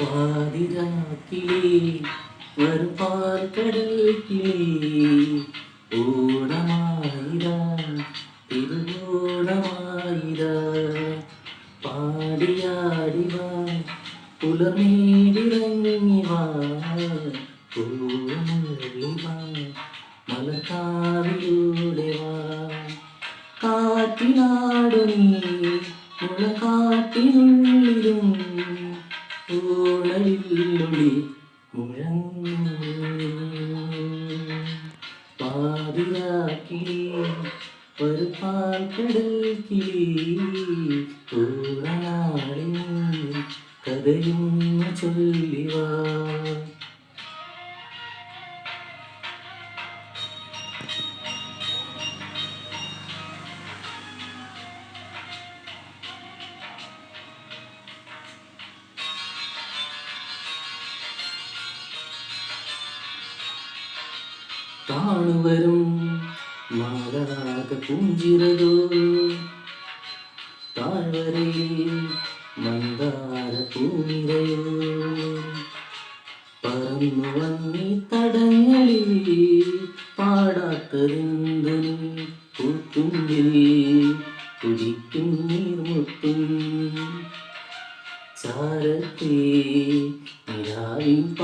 പാതിരാക്കിലേ വരും പാൽക്കടൽ കിളി ഓണമായിരാ പാടിയാടിവാ പുലർമേടിറങ്ങിവാ പൂമുള്ളിവാ മലക്കാവിലൂടെ വാ. കാറ്റിനാടു നീ മുളകാട്ടിനുള്ളിലും പാൽക്കടൽ കിളി കഥയും ചൊല്ലിവാ താണുവരും മാതാക പുഞ്ചിരതോ താഴ്വരയിൽ മന്ദാര പൂനിരയോ പറന്നു വന്നി തടങ്ങളിൽ പാടാത്തതെന്തു പൂത്തുമ്പിൽ തുടിക്കും നീർമുട്ടും. ചാരത്തെ നിലാവിൻ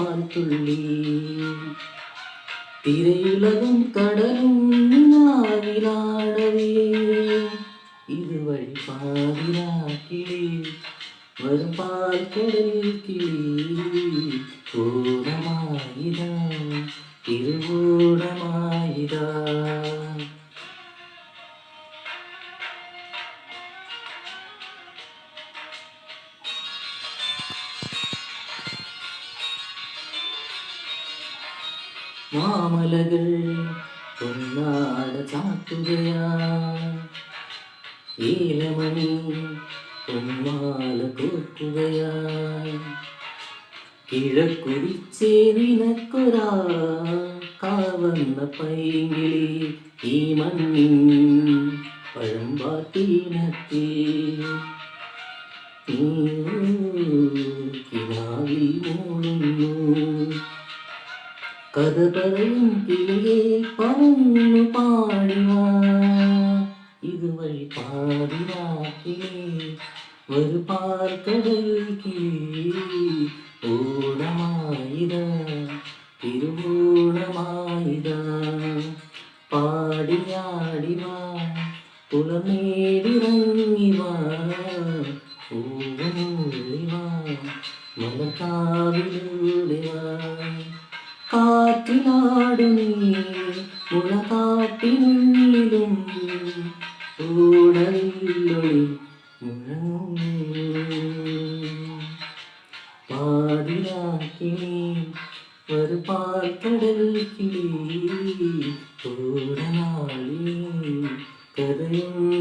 திரையுலகும் கடலும் நாவிலாடவே இது வழி பாதிரா கிளி வரும் பால் கடலில் கிளி கோலமா മാമലകൾ പൊന്നാട ചാത്തുകയാ ഏലമണി പൊന്മാല കോർക്കുകയാ കിഴക്കുരിച്ചേ നിനക്കൊരാ കാവന്ന പൈങ്കിളി ഈ മണ്ണിൻ പഴമ്പാട്ടീനത്തെ കിനാവിൽ മൂളുന്നു കഥ പറയും കിളിയെ പറന്നു പാടുക ഇതുവഴി പാടിനാക്കിലേ ഒരു പാർക്കടൽ കിളി ഓണമായിത തിരുവോണമായിത. പാടിയാടിവാ പുലമേടിറങ്ങിവാ പൂവനുള്ളിവാ മലക്കാവിലൂടെ വാ കാറ്റിനാടു നീ ഒരു കിളി കഥയൊന്നു ചൊല്ലിവാ